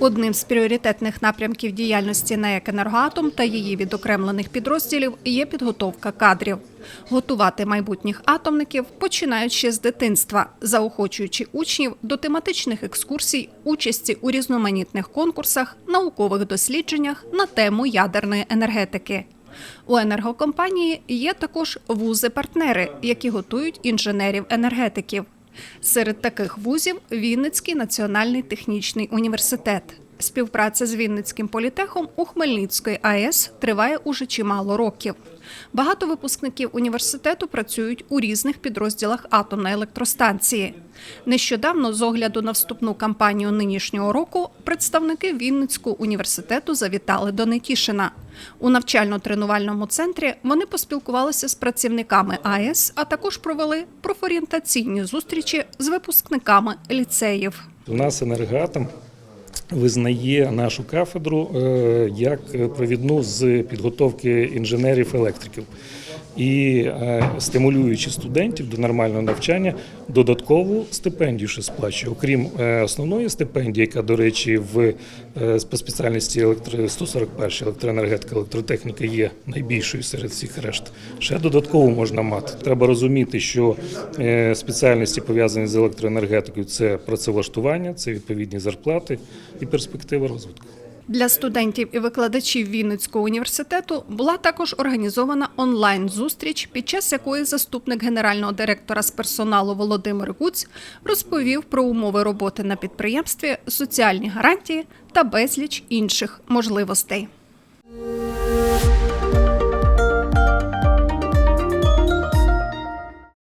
Одним з пріоритетних напрямків діяльності НАЕК «Енергоатом» та її відокремлених підрозділів є підготовка кадрів. Готувати майбутніх атомників починають ще з дитинства, заохочуючи учнів до тематичних екскурсій, участі у різноманітних конкурсах, наукових дослідженнях на тему ядерної енергетики. У енергокомпанії є також вузи-партнери, які готують інженерів-енергетиків. Серед таких вузів Вінницький національний технічний університет. Співпраця з Вінницьким політехом у Хмельницької АЕС триває уже чимало років. Багато випускників університету працюють у різних підрозділах атомної електростанції. Нещодавно, з огляду на вступну кампанію нинішнього року, представники Вінницького університету завітали до Нетішина. У навчально-тренувальному центрі вони поспілкувалися з працівниками АЕС, а також провели профорієнтаційні зустрічі з випускниками ліцеїв. У нас енергоатом визнає нашу кафедру е, як провідну з підготовки інженерів-електриків і е, стимулюючи студентів до нормального навчання, додаткову стипендію ще сплачує. Окрім е, основної стипендії, яка, до речі, в е, по спеціальності електро 141 електроенергетика, електротехніка є найбільшою серед всіх решт. Ще додатково можна мати. Треба розуміти, що спеціальності пов'язані з електроенергетикою це працевлаштування, це відповідні зарплати і перспективи розвитку. Для студентів і викладачів Вінницького університету була також організована онлайн-зустріч, під час якої заступник генерального директора з персоналу Володимир Гуць розповів про умови роботи на підприємстві, соціальні гарантії та безліч інших можливостей.